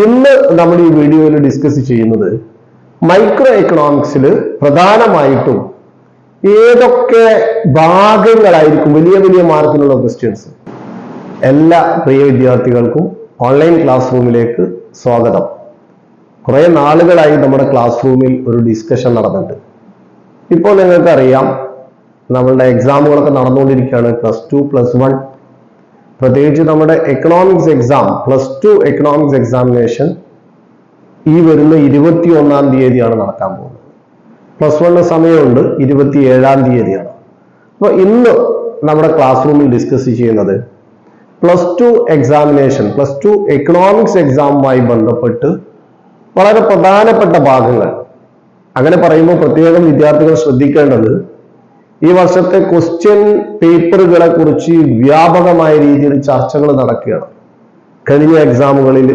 ഇന്ന് നമ്മൾ ഈ വീഡിയോയിൽ ഡിസ്കസ് ചെയ്യുന്നത് മൈക്രോ എക്കണോമിക്സിൽ പ്രധാനമായിട്ടും ഏതൊക്കെ ഭാഗങ്ങളായിരിക്കും വലിയ വലിയ മാർക്കിനുള്ള ക്വസ്റ്റ്യൻസ് എല്ലാ പ്രിയ വിദ്യാർത്ഥികൾക്കും ഓൺലൈൻ ക്ലാസ് റൂമിലേക്ക് സ്വാഗതം. കുറേ നാളുകളായി നമ്മുടെ ക്ലാസ് റൂമിൽ ഒരു ഡിസ്കഷൻ നടന്നിട്ട്. ഇപ്പോൾ നിങ്ങൾക്കറിയാം നമ്മളുടെ എക്സാമുകളൊക്കെ നടന്നുകൊണ്ടിരിക്കുകയാണ്. പ്ലസ് ടു പ്ലസ് വൺ പ്രത്യേകിച്ച് നമ്മുടെ economics exam plus two economics examination ഈ വരുന്ന ഇരുപത്തി ഒന്നാം തീയതിയാണ് നടക്കാൻ പോകുന്നത്. പ്ലസ് വണ്ണിന് സമയമുണ്ട് ഇരുപത്തി ഏഴാം തീയതിയാണ്. അപ്പോൾ ഇന്ന് നമ്മുടെ ക്ലാസ് റൂമിൽ ഡിസ്കസ് ചെയ്യുന്നത് plus two examination plus two economics എക്സാമുമായി ബന്ധപ്പെട്ട് വളരെ പ്രധാനപ്പെട്ട ഭാഗങ്ങൾ. അങ്ങനെ പറയുമ്പോൾ പ്രത്യേകം വിദ്യാർത്ഥികൾ ശ്രദ്ധിക്കേണ്ടത് ഈ വർഷത്തെ ക്വസ്റ്റ്യൻ പേപ്പറുകളെ കുറിച്ച് വ്യാപകമായ രീതിയിൽ ചർച്ചകൾ നടക്കുകയാണ്. കഴിഞ്ഞ എക്സാമുകളിൽ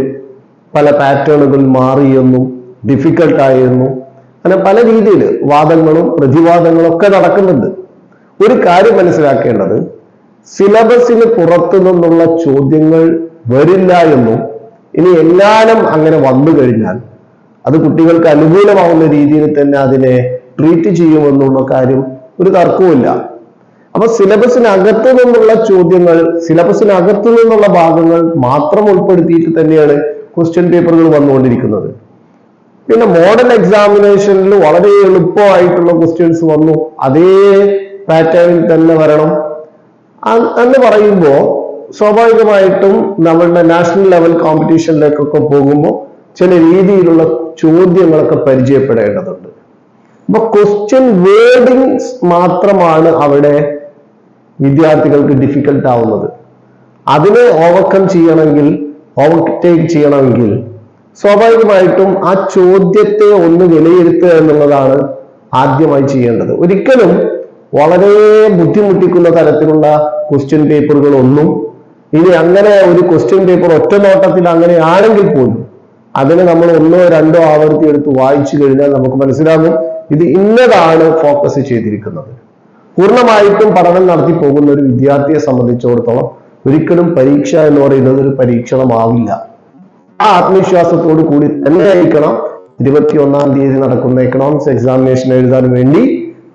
പല പാറ്റേണുകൾ മാറിയെന്നും ഡിഫിക്കൽട്ട് ആയെന്നും അങ്ങനെ പല രീതിയിൽ വാദങ്ങളും പ്രതിവാദങ്ങളും ഒക്കെ നടക്കുന്നുണ്ട്. ഒരു കാര്യം മനസ്സിലാക്കേണ്ടത് സിലബസിന് പുറത്തു നിന്നുള്ള ചോദ്യങ്ങൾ വരില്ല എന്നും ഇനി എല്ലാവരും അങ്ങനെ വന്നു കഴിഞ്ഞാൽ അത് കുട്ടികൾക്ക് അനുകൂലമാവുന്ന രീതിയിൽ തന്നെ അതിനെ ട്രീറ്റ് ചെയ്യുമെന്നുള്ള കാര്യം ഒരു തർക്കവുമില്ല അപ്പൊ സിലബസിനകത്ത് നിന്നുള്ള ചോദ്യങ്ങൾ സിലബസിനകത്ത് നിന്നുള്ള ഭാഗങ്ങൾ മാത്രം ഉൾപ്പെടുത്തിയിട്ട് തന്നെയാണ് ക്വസ്റ്റ്യൻ പേപ്പറുകൾ വന്നുകൊണ്ടിരിക്കുന്നത്. പിന്നെ മോഡൽ എക്സാമിനേഷനിൽ വളരെ എളുപ്പമായിട്ടുള്ള ക്വസ്റ്റ്യൻസ് വന്നു. അതേ പാറ്റേണിൽ തന്നെ വരണം. എന്ന് പറയുമ്പോൾ സ്വാഭാവികമായിട്ടും നമ്മളുടെ നാഷണൽ ലെവൽ കോമ്പറ്റീഷനിലേക്കൊക്കെ പോകുമ്പോൾ ചില രീതിയിലുള്ള ചോദ്യങ്ങളൊക്കെ പരിചയപ്പെടേണ്ടതുണ്ട്. അപ്പൊ ക്വസ്റ്റ്യൻ വേർഡിങ്സ് മാത്രമാണ് അവിടെ വിദ്യാർത്ഥികൾക്ക് ഡിഫിക്കൽട്ട് ആവുന്നത്. അതിനെ ഓവർകം ചെയ്യണമെങ്കിൽ ഓവർടേക്ക് ചെയ്യണമെങ്കിൽ സ്വാഭാവികമായിട്ടും ആ ചോദ്യത്തെ ഒന്ന് വിലയിരുത്തുക എന്നുള്ളതാണ് ആദ്യമായി ചെയ്യേണ്ടത്. ഒരിക്കലും വളരെ ബുദ്ധിമുട്ടിക്കുന്ന തരത്തിലുള്ള ക്വസ്റ്റ്യൻ പേപ്പറുകളൊന്നും ഇനി അങ്ങനെ ഒരു ക്വസ്റ്റ്യൻ പേപ്പർ ഒറ്റ നോട്ടത്തിൽ അങ്ങനെ ആണെങ്കിൽ പോലും അതിനെ നമ്മൾ ഒന്നോ രണ്ടോ ആവർത്തി എടുത്ത് വായിച്ചു കഴിഞ്ഞാൽ നമുക്ക് മനസ്സിലാകും ഇത് ഇന്നതാണ് ഫോക്കസ് ചെയ്തിരിക്കുന്നത്. പൂർണമായിട്ടും പഠനം നടത്തി പോകുന്ന ഒരു വിദ്യാർത്ഥിയെ സംബന്ധിച്ചിടത്തോളം ഒരിക്കലും പരീക്ഷ എന്ന് പറയുന്നത് ഒരു പരീക്ഷണമാവില്ല. ആ ആത്മവിശ്വാസത്തോടു കൂടി തന്നെ ആയിരിക്കണം ഇരുപത്തി ഒന്നാം തീയതി നടക്കുന്ന എക്കണോമിക്സ് എക്സാമിനേഷൻ എഴുതാൻ വേണ്ടി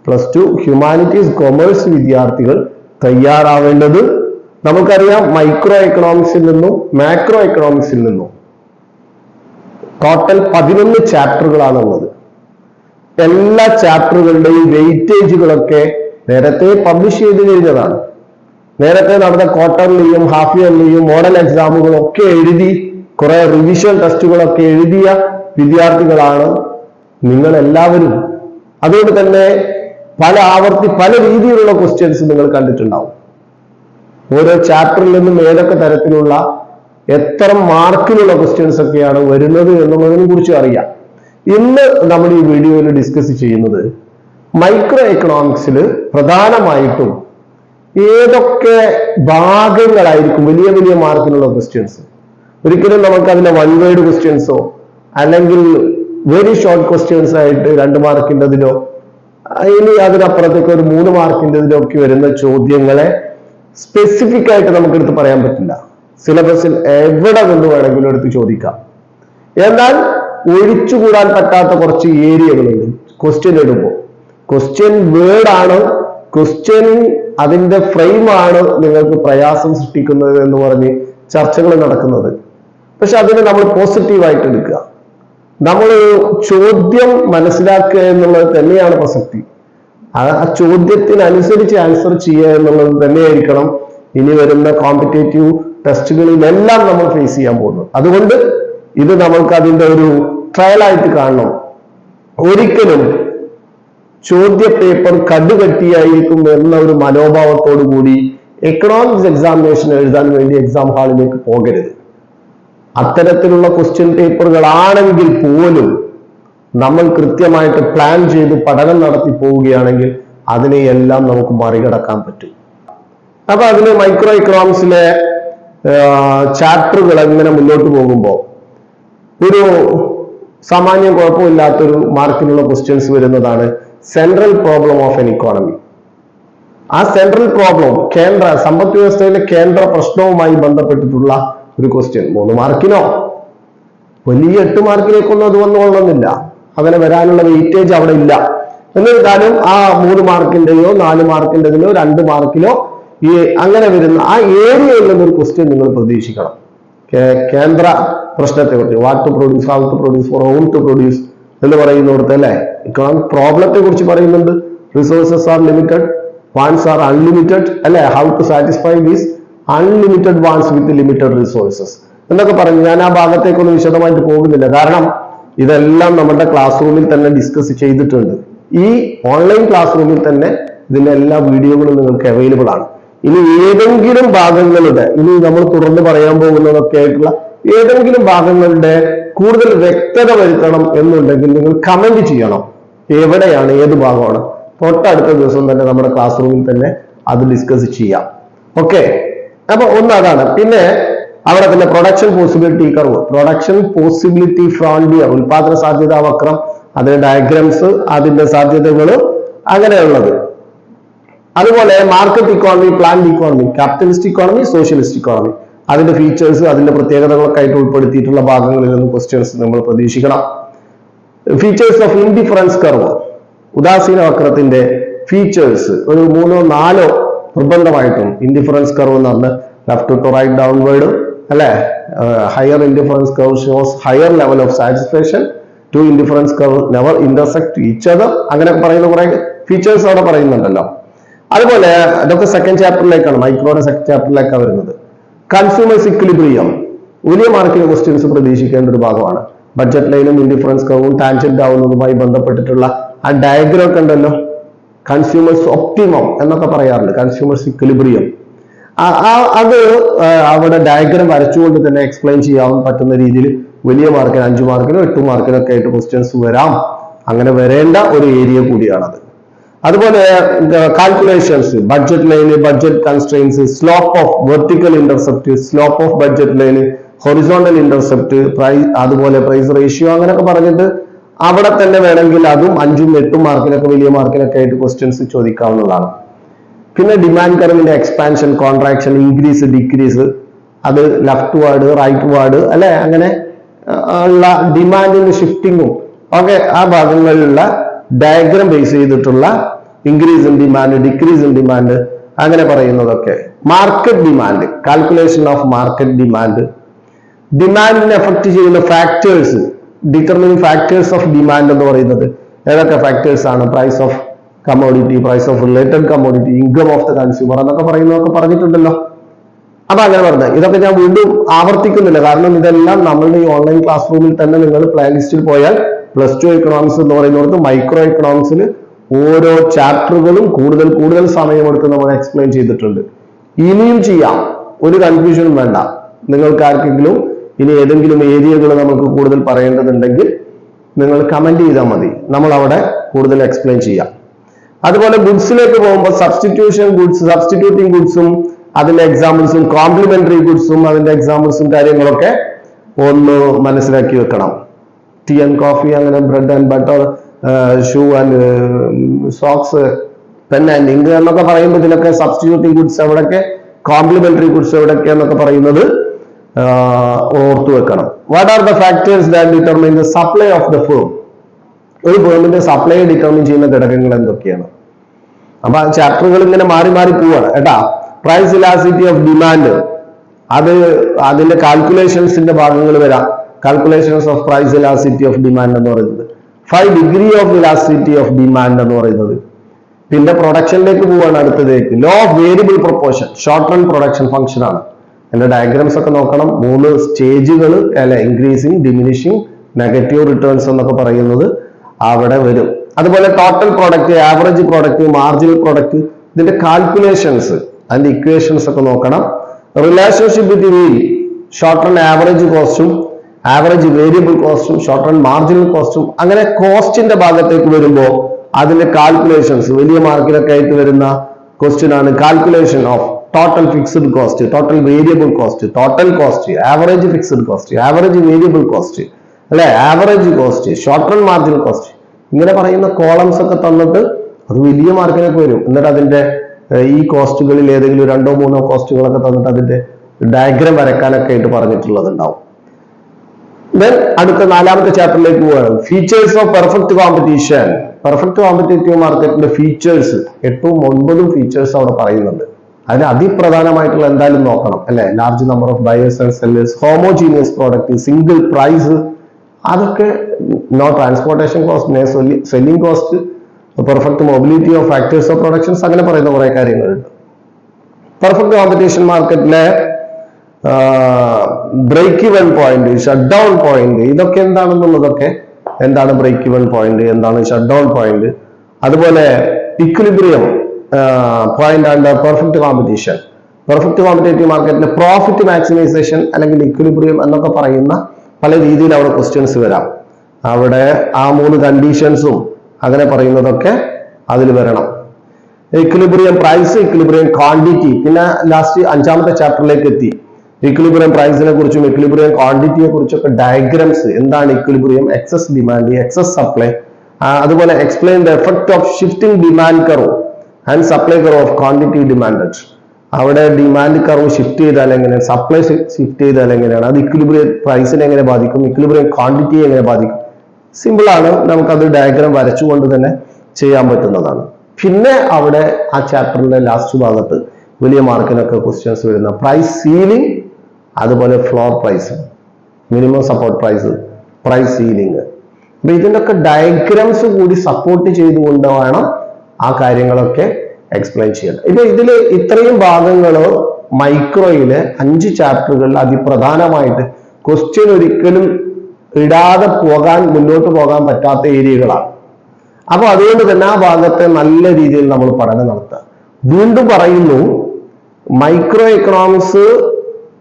പ്ലസ് ടു ഹ്യൂമാനിറ്റീസ് കൊമേഴ്സ് വിദ്യാർത്ഥികൾ തയ്യാറാവേണ്ടത്. നമുക്കറിയാം മൈക്രോ എക്കണോമിക്സിൽ നിന്നും മാക്രോ എക്കണോമിക്സിൽ നിന്നും ടോട്ടൽ പതിനൊന്ന് ചാപ്റ്ററുകളാണ് ഉള്ളത് എല്ലാ ചാപ്റ്ററുകളുടെയും വെയിറ്റേജുകളൊക്കെ നേരത്തെ പബ്ലിഷ് ചെയ്ത് കഴിഞ്ഞതാണ്. നേരത്തെ നടന്ന ക്വാർട്ടർലിയും ഹാഫ് ഇയർലിയും മോഡൽ എക്സാമുകളൊക്കെ എഴുതി കുറെ റിവിഷൻ ടെസ്റ്റുകളൊക്കെ എഴുതിയ വിദ്യാർത്ഥികളാണ് നിങ്ങൾ എല്ലാവരും അതുകൊണ്ട് തന്നെ പല ആവർത്തി പല രീതിയിലുള്ള ക്വസ്റ്റ്യൻസ് നിങ്ങൾ കണ്ടിട്ടുണ്ടാവും. ഓരോ ചാപ്റ്ററിൽ നിന്നും ഏതൊക്കെ തരത്തിലുള്ള എത്ര മാർക്കിലുള്ള ക്വസ്റ്റ്യൻസ് ഒക്കെയാണ് വരുന്നത് എന്നുള്ളതിനെ കുറിച്ച് അറിയാം. ഇന്ന് നമ്മൾ ഈ വീഡിയോയിൽ ഡിസ്കസ് ചെയ്യുന്നത് മൈക്രോ എക്കണോമിക്സിൽ പ്രധാനമായിട്ടും ഏതൊക്കെ ഭാഗങ്ങളായിരിക്കും വലിയ വലിയ മാർക്കിനുള്ള ക്വസ്റ്റ്യൻസ് ഒരിക്കലും നമുക്ക് അതിന്റെ വൺ വേർഡ് ക്വസ്റ്റ്യൻസോ അല്ലെങ്കിൽ വെരി ഷോർട്ട് ക്വസ്റ്റ്യൻസ് ആയിട്ട് രണ്ട് മാർക്കിന്റെതിലോ ഇനി അതിനപ്പുറത്തേക്ക് ഒരു മൂന്ന് മാർക്കിന്റെതിലോ ഒക്കെ വരുന്ന ചോദ്യങ്ങളെ സ്പെസിഫിക് ആയിട്ട് നമുക്കെടുത്ത് പറയാൻ പറ്റില്ല. സിലബസിൽ എവിടെ നിന്ന് വേണമെങ്കിലും എടുത്ത് ചോദിക്കാം. എന്നാൽ ഒഴിച്ചുകൂടാൻ പറ്റാത്ത കുറച്ച് ഏരിയകളുണ്ട്. ക്വസ്റ്റ്യൻ ഇടുമ്പോൾ ക്വസ്റ്റ്യൻ വേർഡ് ആണ്. ക്വസ്റ്റ്യൻ അതിന്റെ ഫ്രെയിം ആണ് നിങ്ങൾക്ക് പ്രയാസം സൃഷ്ടിക്കുന്നത് എന്ന് പറഞ്ഞ് ചർച്ചകൾ നടക്കുന്നത്. പക്ഷെ അതിനെ നമ്മൾ പോസിറ്റീവായിട്ട് എടുക്കുക. നമ്മൾ ചോദ്യം മനസ്സിലാക്കുക എന്നുള്ളത് തന്നെയാണ് പ്രസക്തി. ആ ചോദ്യത്തിനനുസരിച്ച് ആൻസർ ചെയ്യുക എന്നുള്ളത് തന്നെയായിരിക്കണം ഇനി വരുന്ന കോമ്പറ്റേറ്റീവ് ടെസ്റ്റുകളിലെല്ലാം നമ്മൾ ഫേസ് ചെയ്യാൻ പോകുന്നത്. അതുകൊണ്ട് ഇത് നമ്മൾക്ക് അതിന്റെ ഒരു ട്രയലായിട്ട് കാണണം. ഒരിക്കലും ചോദ്യ പേപ്പർ കടുകട്ടിയായിരിക്കും എന്ന ഒരു മനോഭാവത്തോടു കൂടി എക്കണോമിക്സ് എക്സാമിനേഷൻ എഴുതാൻ വേണ്ടി എക്സാം ഹാളിലേക്ക് പോകരുത്. അത്തരത്തിലുള്ള ക്വസ്റ്റ്യൻ പേപ്പറുകളാണെങ്കിൽ പോലും നമ്മൾ കൃത്യമായിട്ട് പ്ലാൻ ചെയ്ത് പഠനം നടത്തി പോവുകയാണെങ്കിൽ അതിനെയെല്ലാം നമുക്ക് മറികടക്കാൻ പറ്റും. അപ്പൊ അതിന് മൈക്രോ ഇക്കണോമിക്സിലെ ചാപ്റ്ററുകൾ എങ്ങനെ മുന്നോട്ട് പോകുമ്പോൾ ഒരു സാമാന്യം കുഴപ്പമില്ലാത്തൊരു മാർക്കിനുള്ള ക്വസ്റ്റ്യൻസ് വരുന്നതാണ് central problem of an economy ആ സെൻട്രൽ പ്രോബ്ലം കേന്ദ്ര സമ്പദ് വ്യവസ്ഥയിലെ കേന്ദ്ര പ്രശ്നവുമായി ബന്ധപ്പെട്ടിട്ടുള്ള ഒരു ക്വസ്റ്റ്യൻ മൂന്ന് മാർക്കിനോ? വലിയ എട്ട് മാർക്കിലേക്കൊന്നും അത് വന്നുകൊള്ളുന്നില്ല അങ്ങനെ വരാനുള്ള വെയിറ്റേജ് അവിടെ ഇല്ല. എന്നിരുന്നാലും ആ മൂന്ന് മാർക്കിന്റെയോ നാല് മാർക്കിന്റെതിലോ രണ്ട് മാർക്കിലോ ഈ അങ്ങനെ വരുന്ന ആ ഏരിയയിൽ നിന്നൊരു ക്വസ്റ്റ്യൻ നിങ്ങൾ പ്രതീക്ഷിക്കണം. കേന്ദ്ര പ്രശ്നത്തെ കുറിച്ച് what to produce how to produce for whom to produce എന്ന് പറയുന്നിടത്ത് അല്ലെ? ഇക്കണോമിക് പ്രോബ്ലത്തെ കുറിച്ച് പറയുന്നുണ്ട്. Resources are limited wants are unlimited അല്ലെ? How to satisfy these unlimited wants with limited resources എന്നൊക്കെ പറഞ്ഞു ഞാൻ ആ ഭാഗത്തേക്കൊന്നും വിശദമായിട്ട് പോകുന്നില്ല. കാരണം ഇതെല്ലാം നമ്മുടെ ക്ലാസ് റൂമിൽ തന്നെ ഡിസ്കസ് ചെയ്തിട്ടുണ്ട്. ഈ ഓൺലൈൻ ക്ലാസ് റൂമിൽ തന്നെ ഇതിന്റെ എല്ലാ വീഡിയോകളും നിങ്ങൾക്ക് അവൈലബിൾ ആണ്. ഇനി ഏതെങ്കിലും ഭാഗങ്ങളുടെ ഇനി നമ്മൾ തുടർന്ന് പറയാൻ പോകുന്നതൊക്കെ ആയിട്ടുള്ള ഏതെങ്കിലും ഭാഗങ്ങളുടെ കൂടുതൽ വ്യക്തത വരുത്തണം എന്നുണ്ടെങ്കിൽ നിങ്ങൾ കമന്റ് ചെയ്യണം. എവിടെയാണ് ഏത് ഭാഗമാണ്? തൊട്ടടുത്ത ദിവസം തന്നെ നമ്മുടെ ക്ലാസ് റൂമിൽ തന്നെ അത് ഡിസ്കസ് ചെയ്യാം. ഓക്കെ അപ്പൊ ഒന്ന് അതാണ് പിന്നെ അവിടെ തന്നെ production possibility curve production possibility frontier ഉൽപാദന സാധ്യതാ വക്രം അതിന്റെ ഡയഗ്രാംസ് അതിന്റെ സാധ്യതകൾ അങ്ങനെയുള്ളത്. അതുപോലെ market economy planned economy capitalist economy socialist economy അതിന്റെ ഫീച്ചേഴ്സ് അതിന്റെ പ്രത്യേകതകളൊക്കെ ആയിട്ട് ഉൾപ്പെടുത്തിയിട്ടുള്ള ഭാഗങ്ങളിൽ നിന്ന് ക്വസ്റ്റ്യൻസ് നമ്മൾ പ്രതീക്ഷിക്കണം. ഫീച്ചേഴ്സ് ഓഫ് ഇൻഡിഫറൻസ് കർവ് ഉദാസീന വക്രത്തിന്റെ ഫീച്ചേഴ്സ് ഒരു മൂന്നോ നാലോ നിർബന്ധമായിട്ടും ഇൻഡിഫറൻസ് കർവ് എന്ന് പറഞ്ഞ് ലെഫ്റ്റ് ടു റൈറ്റ് ഡൗൺവേർഡ് അല്ലെ? Higher indifference curve shows higher level of satisfaction two indifference curve never intersect each other അങ്ങനെ പറയുന്ന കുറെ ഫീച്ചേഴ്സ് അവിടെ പറയുന്നുണ്ടല്ലോ. അതുപോലെ അതൊക്കെ സെക്കൻഡ് ചാപ്റ്ററിലേക്കാണ് മൈക്രോയുടെ സെക്കൻഡ് ചാപ്റ്ററിലേക്കാണ് വരുന്നത്. കൺസ്യൂമേഴ്സ് ഇക്വിലിബ്രിയം വലിയ മാർക്കിന് ക്വസ്റ്റ്യൻസ് പ്രതീക്ഷിക്കേണ്ട ഒരു ഭാഗമാണ്. ബഡ്ജറ്റ് ലൈനും ഇൻഡിഫറൻസ് കർവും ടാൻജന്റ് ആവുന്നതുമായി ബന്ധപ്പെട്ടിട്ടുള്ള ആ ഡയഗ്രം ഒക്കെ ഉണ്ടല്ലോ. കൺസ്യൂമേഴ്സ് ഒപ്റ്റിമം എന്നൊക്കെ പറയാറുണ്ട്. കൺസ്യൂമേഴ്സ് ഇക്വിലിബ്രിയം അത് അവിടെ ഡയഗ്രം വരച്ചുകൊണ്ട് തന്നെ എക്സ്പ്ലെയിൻ ചെയ്യാൻ പറ്റുന്ന രീതിയിൽ വലിയ മാർക്കിന് അഞ്ചു മാർക്കിനോ എട്ട് മാർക്കിനോ ഒക്കെ ആയിട്ട് ക്വസ്റ്റ്യൻസ് വരാം. അങ്ങനെ വരേണ്ട ഒരു ഏരിയ കൂടിയാണത്. അതുപോലെ calculations budget line budget constraints slope of vertical intercept slope of budget line horizontal intercept price അതുപോലെ പ്രൈസ് റേഷ്യോ അങ്ങനെയൊക്കെ പറഞ്ഞിട്ട് അവിടെ തന്നെ വേണമെങ്കിൽ അതും അഞ്ചും എട്ടും മാർക്കിനൊക്കെ വലിയ മാർക്കിനൊക്കെ ആയിട്ട് ക്വസ്റ്റ്യൻസ് ചോദിക്കാവുന്നതാണ്. പിന്നെ ഡിമാൻഡ് കർവിന്റെ എക്സ്പാൻഷൻ കോൺട്രാക്ഷൻ ഇൻക്രീസ് ഡിക്രീസ് അത് ലെഫ്റ്റ് വാർഡ് റൈറ്റ് വാർഡ് അല്ലെ? അങ്ങനെ ഉള്ള ഡിമാൻഡിന്റെ ഷിഫ്റ്റിങ്ങും ഒക്കെ ആ ഭാഗങ്ങളിലുള്ള ഡയഗ്രം ബേസ് ചെയ്തിട്ടുള്ള increase in demand decrease in demand അങ്ങനെ പറയുന്നതൊക്കെ. Market demand calculation of market demand ഡിമാൻഡിനെ effect ചെയ്യുന്ന factors determining factors of demand എന്ന് പറയുന്നത് ഏതൊക്കെ ഫാക്ടേഴ്സ് ആണ്? Price of commodity price of related commodity income of the consumer എന്നൊക്കെ പറയുന്നതൊക്കെ പറഞ്ഞിട്ടുണ്ടല്ലോ. അപ്പൊ അങ്ങനെ പറഞ്ഞത് ഇതൊക്കെ ഞാൻ വീണ്ടും ആവർത്തിക്കുന്നില്ല. കാരണം ഇതെല്ലാം നമ്മളുടെ ഈ ഓൺലൈൻ ക്ലാസ് റൂമിൽ തന്നെ നിങ്ങൾ പ്ലേലിസ്റ്റിൽ പോയാൽ പ്ലസ് ടു എക്കണോമിക്സ് എന്ന് പറയുന്നിടത്ത് മൈക്രോ എക്കണോമിക്സിൽ ഓരോ ചാപ്റ്ററുകളും കൂടുതൽ കൂടുതൽ സമയമെടുത്ത് നമ്മൾ എക്സ്പ്ലെയിൻ ചെയ്തിട്ടുണ്ട്. ഇനിയും ചെയ്യാം. ഒരു കൺഫ്യൂഷനും വേണ്ട. നിങ്ങൾക്ക് ആർക്കെങ്കിലും ഇനി ഏതെങ്കിലും ഏരിയകൾ നമുക്ക് കൂടുതൽ പറയേണ്ടതുണ്ടെങ്കിൽ നിങ്ങൾ കമന്റ് ചെയ്താൽ മതി. നമ്മൾ അവിടെ കൂടുതൽ എക്സ്പ്ലെയിൻ ചെയ്യാം. അതുപോലെ ഗുഡ്സിലേക്ക് പോകുമ്പോൾ സബ്സ്റ്റിറ്റ്യൂഷൻ ഗുഡ്സ് സബ്സ്റ്റിറ്റ്യൂട്ടിംഗ് ഗുഡ്സും അതിന്റെ എക്സാമ്പിൾസും കോംപ്ലിമെന്ററി ഗുഡ്സും അതിന്റെ എക്സാമ്പിൾസും കാര്യങ്ങളൊക്കെ ഒന്ന് മനസ്സിലാക്കി വെക്കണം. ടീ ആൻഡ് കോഫി അങ്ങനെ bread and butter shoe and socks pen and ink എന്നൊക്കെ പറയുമ്പോൾ ഇതിലൊക്കെ സബ്സ്റ്റിറ്റ്യൂട്ടിംഗ് ഗുഡ്സ് എവിടെയൊക്കെ കോംപ്ലിമെന്ററി ഗുഡ്സ് എവിടെയൊക്കെ എന്നൊക്കെ പറയുന്നത് ഓർത്തു വെക്കണം. What are the factors that determine the supply of the firm ഒരു ഫേമിന്റെ സപ്ലൈ ഡിറ്റർമിൻ ചെയ്യുന്ന ഘടകങ്ങൾ എന്തൊക്കെയാണ്? അപ്പൊ ചാപ്റ്ററുകൾ ഇങ്ങനെ മാറി മാറി പോവാണ് കേട്ടാ? പ്രൈസ് ഇലാസിറ്റി ഓഫ് ഡിമാൻഡ് അത് അതിന്റെ കാൽക്കുലേഷൻസിന്റെ ഭാഗങ്ങൾ വരാം. Calculations of price elasticity of demand എന്ന് പറയുന്നത്. Five degree of elasticity of demand എന്ന് പറയുന്നത്. പിന്നെ പ്രൊഡക്ഷനിലേക്ക് പോവാണ് അടുത്തതേക്ക് law of variable proportion short run production function ആണ്. എന്റെ ഡയഗ്രാംസ് ഒക്കെ നോക്കണം. മൂന്ന് സ്റ്റേജുകൾ അല്ലെ ഇൻക്രീസിങ് ഡിമിനിഷിങ് നെഗറ്റീവ് റിട്ടേൺസ് എന്നൊക്കെ പറയുന്നത് അവിടെ വരും. അതുപോലെ total product average product marginal product ഇതിന്റെ കാൽക്കുലേഷൻസ് അതിന്റെ ഇക്വേഷൻസ് ഒക്കെ നോക്കണം. Relationship between short run average കോസ്റ്റും ആവറേജ് വേരിയബിൾ കോസ്റ്റും ഷോർട്ട് റൺ മാർജിനൽ കോസ്റ്റും അങ്ങനെ കോസ്റ്റിന്റെ ഭാഗത്തേക്ക് വരുമ്പോൾ അതിന്റെ കാൽക്കുലേഷൻസ് വലിയ മാർക്കിലൊക്കെ ആയിട്ട് വരുന്ന ക്വസ്റ്റ്യൻ ആണ് calculation of total fixed cost total variable cost total cost average fixed cost average variable cost അല്ലെ? Average cost short run marginal cost ഇങ്ങനെ പറയുന്ന കോളംസ് ഒക്കെ തന്നിട്ട് അത് വലിയ മാർക്കിനൊക്കെ വരും. എന്നിട്ട് അതിന്റെ ഈ കോസ്റ്റുകളിൽ ഏതെങ്കിലും രണ്ടോ മൂന്നോ കോസ്റ്റുകളൊക്കെ തന്നിട്ട് അതിന്റെ ഡയഗ്രാം വരക്കാനൊക്കെ ആയിട്ട് പറഞ്ഞിട്ടുള്ളത് ഉണ്ടാവും ദെൻ അടുത്ത നാലാമത്തെ ചാപ്റ്ററിലേക്ക് പോവുകയാണ്. Features of perfect competition perfect competitive മാർക്കറ്റിന്റെ ഫീച്ചേഴ്സ് എട്ടും ഒൻപതും ഫീച്ചേഴ്സ് അവിടെ പറയുന്നുണ്ട്. അതിന് അതിപ്രധാനമായിട്ടുള്ള എന്തായാലും നോക്കണം അല്ലെ? Large number of buyers and sellers homogeneous product single price അതൊക്കെ no transportation cost no selling cost perfect mobility of factors of productions അങ്ങനെ പറയുന്ന കുറെ കാര്യങ്ങളുണ്ട്. പെർഫെക്റ്റ് കോമ്പറ്റീഷൻ മാർക്കറ്റിലെ break even point shut down point ഇതൊക്കെ എന്താണെന്നുള്ളതൊക്കെ എന്താണ് ബ്രേക്ക് ഇവൻ പോയിന്റ് എന്താണ് ഷട്ട് ഡൗൺ പോയിന്റ് അതുപോലെ equilibrium point and perfect competition perfect competitive മാർക്കറ്റിലെ പ്രോഫിറ്റ് മാക്സിമൈസേഷൻ അല്ലെങ്കിൽ ഇക്വിലിബ്രിയം എന്നൊക്കെ പറയുന്ന പല രീതിയിൽ അവിടെ ക്വസ്റ്റ്യൻസ് വരാം. അവിടെ ആ മൂന്ന് കണ്ടീഷൻസും അങ്ങനെ പറയുന്നതൊക്കെ അതിൽ വരണം. ഇക്വിലിബ്രിയം പ്രൈസ് ഇക്വിലിബ്രിയം ക്വാണ്ടിറ്റി പിന്നെ ലാസ്റ്റ് അഞ്ചാമത്തെ ചാപ്റ്ററിലേക്ക് എത്തി. ഇക്വിലിബ്രിയം പ്രൈസിനെ കുറിച്ചും ഇക്വിലിബ്രിയം ക്വാണ്ടിറ്റിയെ കുറിച്ചും കുറിച്ചൊക്കെ ഡയഗ്രംസ് എന്താണ് equilibrium excess demand excess supply അതുപോലെ explain the effect of shifting demand curve and supply curve of quantity demanded അവിടെ ഡിമാൻഡ് കർവ് ഷിഫ്റ്റ് ചെയ്താൽ എങ്ങനെയാണ് സപ്ലൈ ഷിഫ്റ്റ് ചെയ്താൽ എങ്ങനെയാണ്? അത് ഇക്വിലിബ്രിയം പ്രൈസിനെ എങ്ങനെ ബാധിക്കും? ഇക്വിലിബ്രിയം ക്വാണ്ടിറ്റിയെ എങ്ങനെ ബാധിക്കും? സിമ്പിൾ ആണ്. നമുക്കത് ഡയഗ്രാം വരച്ചുകൊണ്ട് തന്നെ ചെയ്യാൻ പറ്റുന്നതാണ്. പിന്നെ അവിടെ ആ ചാപ്റ്ററിന്റെ ലാസ്റ്റ് ഭാഗത്ത് വലിയ മാർക്കിനൊക്കെ ക്വസ്റ്റ്യൻസ് വരുന്ന പ്രൈസ് സീലിംഗ് അതുപോലെ floor price minimum support price price ceiling അപ്പൊ ഒക്കെ ഡയഗ്രാംസ് കൂടി സപ്പോർട്ട് ചെയ്തുകൊണ്ട് വേണം ആ കാര്യങ്ങളൊക്കെ എക്സ്പ്ലെയിൻ ചെയ്യണം ഇപ്പൊ ഇതിൽ ഇത്രയും ഭാഗങ്ങൾ മൈക്രോയിലെ അഞ്ച് ചാപ്റ്ററുകളിൽ അതിപ്രധാനമായിട്ട് ക്വസ്റ്റ്യൻ ഒരിക്കലും ഇടാതെ പോകാൻ മുന്നോട്ട് പോകാൻ പറ്റാത്ത ഏരിയകളാണ്. അപ്പൊ അതുകൊണ്ട് തന്നെ ആ ഭാഗത്തെ നല്ല രീതിയിൽ നമ്മൾ പഠനം നടത്തുക. വീണ്ടും പറയുന്നു മൈക്രോ എക്കണോമിക്സ്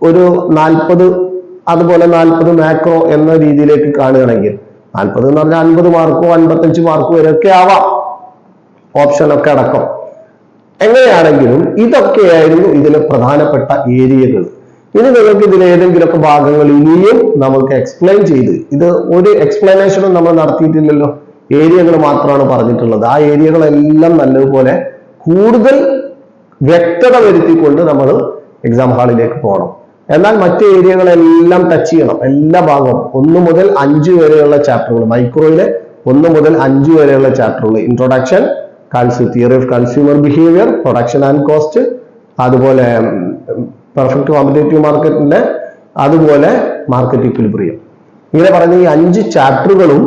ഒരു നാൽപ്പത് അതുപോലെ നാൽപ്പത് മാക്രോ എന്ന രീതിയിലേക്ക് കാണുകയാണെങ്കിൽ നാൽപ്പത് എന്ന് പറഞ്ഞാൽ അൻപത് മാർക്കോ അൻപത്തഞ്ച് മാർക്കോ വരെയൊക്കെ ആവാം. ഓപ്ഷനൊക്കെ അടക്കം. എങ്ങനെയാണെങ്കിലും ഇതൊക്കെയായിരുന്നു ഇതിലെ പ്രധാനപ്പെട്ട ഏരിയകൾ. ഇനി നിങ്ങൾക്ക് ഇതിൽ ഏതെങ്കിലുമൊക്കെ ഭാഗങ്ങൾ ഇനിയും നമ്മൾക്ക് എക്സ്പ്ലെയിൻ ചെയ്ത് ഇത് ഒരു എക്സ്പ്ലനേഷനും നമ്മൾ നടത്തിയിട്ടില്ലല്ലോ. ഏരിയകൾ മാത്രമാണ് പറഞ്ഞിട്ടുള്ളത്. ആ ഏരിയകളെല്ലാം നല്ലതുപോലെ കൂടുതൽ വ്യക്തത വരുത്തിക്കൊണ്ട് നമ്മൾ എക്സാം ഹാളിലേക്ക് പോകണം. എന്നാൽ മറ്റു ഏരിയകളെല്ലാം ടച്ച് ചെയ്യണം. എല്ലാ ഭാഗവും ഒന്ന് മുതൽ അഞ്ച് വരെയുള്ള ചാപ്റ്ററുകൾ മൈക്രോയിലെ ഒന്ന് മുതൽ അഞ്ച് വരെയുള്ള ചാപ്റ്ററുകൾ introduction theory of consumer behaviour production and cost അതുപോലെ പെർഫെക്റ്റ് കോമ്പറ്റേറ്റീവ് മാർക്കറ്റിന്റെ അതുപോലെ മാർക്കറ്റ് ഇക്വിലിബ്രിയം ഇങ്ങനെ പറഞ്ഞ ഈ അഞ്ച് ചാപ്റ്ററുകളും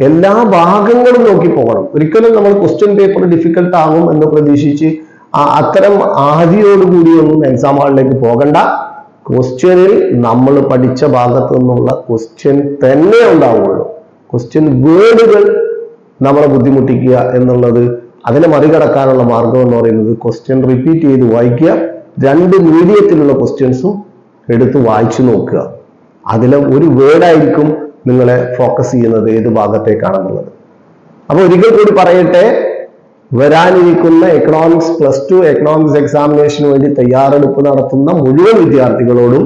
എല്ലാ ഭാഗങ്ങളും നോക്കി പോകണം. ഒരിക്കലും നമ്മൾ ക്വസ്റ്റ്യൻ പേപ്പർ ഡിഫിക്കൽട്ട് ആകും എന്ന് പ്രതീക്ഷിച്ച് അത്തരം ആദിയോടുകൂടിയൊന്നും എക്സാം ഹാളിലേക്ക് പോകണ്ട. ക്വസ്റ്റ്യനിൽ നമ്മൾ പഠിച്ച ഭാഗത്തു നിന്നുള്ള ക്വസ്റ്റ്യൻ തന്നെ ഉണ്ടാവുള്ളൂ. ക്വസ്റ്റ്യൻ വേർഡുകൾ നമ്മളെ ബുദ്ധിമുട്ടിക്കുക എന്നുള്ളത് അതിനെ മറികടക്കാനുള്ള മാർഗം എന്ന് പറയുന്നത് ക്വസ്റ്റ്യൻ റിപ്പീറ്റ് ചെയ്ത് വായിക്കുക രണ്ട് മീഡിയത്തിലുള്ള ക്വസ്റ്റ്യൻസും എടുത്ത് വായിച്ചു നോക്കുക. അതിലെ ഒരു വേർഡായിരിക്കും നിങ്ങളെ ഫോക്കസ് ചെയ്യുന്നത് ഏത് ഭാഗത്തേക്കാണെന്നുള്ളത്. അപ്പൊ ഒരിക്കൽ കൂടി പറയട്ടെ വരാനിരിക്കുന്ന എക്കണോമിക്സ് പ്ലസ് ടു എക്കണോമിക്സ് എക്സാമിനേഷന് വേണ്ടി തയ്യാറെടുപ്പ് നടത്തുന്ന മുഴുവൻ വിദ്യാർത്ഥികളോടും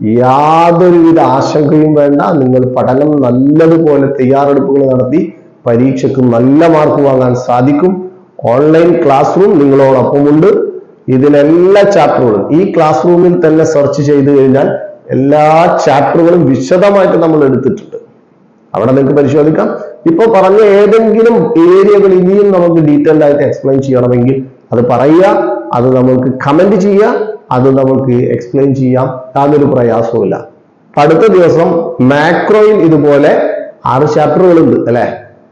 യാതൊരുവിധ ആശങ്കയും വേണ്ട. നിങ്ങൾ പഠനം നല്ലതുപോലെ തയ്യാറെടുപ്പുകൾ നടത്തി പരീക്ഷയ്ക്ക് നല്ല മാർക്ക് വാങ്ങാൻ സാധിക്കും. ഓൺലൈൻ ക്ലാസ് റൂം നിങ്ങളോടൊപ്പമുണ്ട്. ഇതിലെല്ലാ ചാപ്റ്ററുകളും ഈ ക്ലാസ് റൂമിൽ തന്നെ സെർച്ച് ചെയ്ത് കഴിഞ്ഞാൽ എല്ലാ ചാപ്റ്ററുകളും വിശദമായിട്ട് നമ്മൾ എടുത്തിട്ടുണ്ട്. അവിടെ നിങ്ങൾക്ക് പരിശോധിക്കാം. ഇപ്പൊ പറഞ്ഞ ഏതെങ്കിലും ഏരിയകൾ ഇനിയും നമുക്ക് ഡീറ്റെയിൽഡ് ആയിട്ട് എക്സ്പ്ലെയിൻ ചെയ്യണമെങ്കിൽ അത് പറയുക അത് നമുക്ക് കമന്റ് ചെയ്യുക അത് നമുക്ക് എക്സ്പ്ലെയിൻ ചെയ്യാം യാതൊരു പ്രയാസവുമില്ല. അടുത്ത ദിവസം മാക്രോയിൽ ഇതുപോലെ ആറ് ചാപ്റ്ററുകളുണ്ട് അല്ലെ?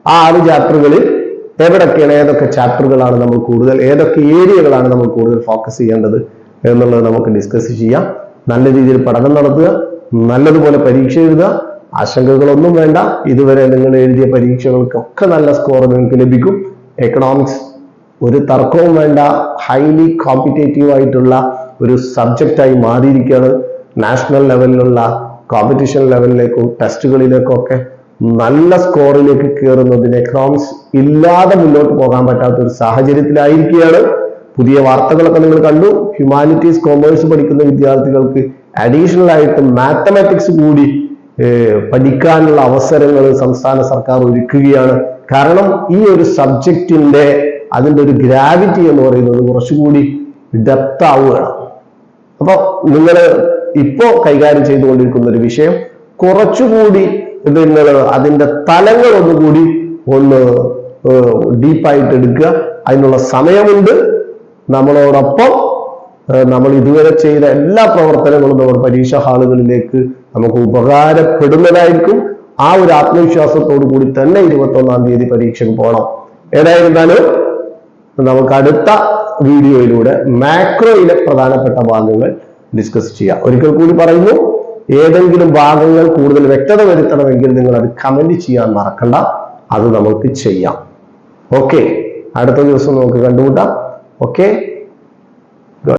ആ ആറ് ചാപ്റ്ററുകളിൽ എവിടൊക്കെയാണ് ഏതൊക്കെ ചാപ്റ്ററുകളാണ് നമ്മൾ കൂടുതൽ ഏതൊക്കെ ഏരിയകളാണ് നമ്മൾ കൂടുതൽ ഫോക്കസ് ചെയ്യേണ്ടത് എന്നുള്ളത് നമുക്ക് ഡിസ്കസ് ചെയ്യാം. നല്ല രീതിയിൽ പഠനം നടത്തുക നല്ലതുപോലെ പരീക്ഷ എഴുതുക ആശങ്കകളൊന്നും വേണ്ട. ഇതുവരെ നിങ്ങൾ എഴുതിയ പരീക്ഷകൾക്കൊക്കെ നല്ല സ്കോർ നിങ്ങൾക്ക് ലഭിക്കും. എക്കണോമിക്സ് ഒരു തർക്കവും വേണ്ട. ഹൈലി കോമ്പറ്റേറ്റീവ് ആയിട്ടുള്ള ഒരു സബ്ജക്റ്റായി മാറിയിരിക്കുകയാണ്. നാഷണൽ ലെവലിലുള്ള കോമ്പറ്റീഷൻ ലെവലിലേക്കും ടെസ്റ്റുകളിലേക്കൊക്കെ നല്ല സ്കോറിലേക്ക് കയറുന്നതിന് എക്കണോമിക്സ് ഇല്ലാതെ മുന്നോട്ട് പോകാൻ പറ്റാത്ത ഒരു സാഹചര്യത്തിലായിരിക്കുകയാണ്. പുതിയ വാർത്തകളൊക്കെ നിങ്ങൾ കണ്ടു. ഹ്യൂമാനിറ്റീസ് കോമേഴ്സ് പഠിക്കുന്ന വിദ്യാർത്ഥികൾക്ക് അഡീഷണൽ ആയിട്ട് മാത്തമാറ്റിക്സ് കൂടി പഠിക്കാനുള്ള അവസരങ്ങൾ സംസ്ഥാന സർക്കാർ ഒരുക്കുകയാണ്. കാരണം ഈ ഒരു സബ്ജക്റ്റിന്റെ അതിന്റെ ഒരു ഗ്രാവിറ്റി എന്ന് പറയുന്നത് കുറച്ചുകൂടി ഡെപ്ത് ആവുകയാണ് അപ്പൊ നിങ്ങൾ ഇപ്പോൾ കൈകാര്യം ചെയ്തുകൊണ്ടിരിക്കുന്ന ഒരു വിഷയം കുറച്ചുകൂടി നിങ്ങൾ അതിന്റെ തലങ്ങൾ ഒന്നുകൂടി ഒന്ന് ഡീപ്പായിട്ട് എടുക്കുക. അതിനുള്ള സമയമുണ്ട്. നമ്മളോടൊപ്പം നമ്മൾ ഇതുവരെ ചെയ്ത എല്ലാ പ്രവർത്തനങ്ങളും നമ്മൾ പരീക്ഷാ ഹാളുകളിലേക്ക് നമുക്ക് ഉപകാരപ്പെടുന്നതായിരിക്കും. ആ ഒരു ആത്മവിശ്വാസത്തോടു കൂടി തന്നെ ഇരുപത്തി ഒന്നാം തീയതി പരീക്ഷയ്ക്ക് പോകണം. ഏതായിരുന്നാലും നമുക്ക് അടുത്ത വീഡിയോയിലൂടെ മാക്രോയിലെ പ്രധാനപ്പെട്ട ഭാഗങ്ങൾ ഡിസ്കസ് ചെയ്യാം. ഒരിക്കൽ കൂടി പറയുന്നു ഏതെങ്കിലും ഭാഗങ്ങൾ കൂടുതൽ വ്യക്തത വരുത്തണമെങ്കിൽ നിങ്ങൾ അത് കമന്റ് ചെയ്യാൻ മറക്കണ്ട. അത് നമുക്ക് ചെയ്യാം. ഓക്കെ അടുത്ത ദിവസം നമുക്ക് കണ്ടുമുട്ടാം. ഓക്കെ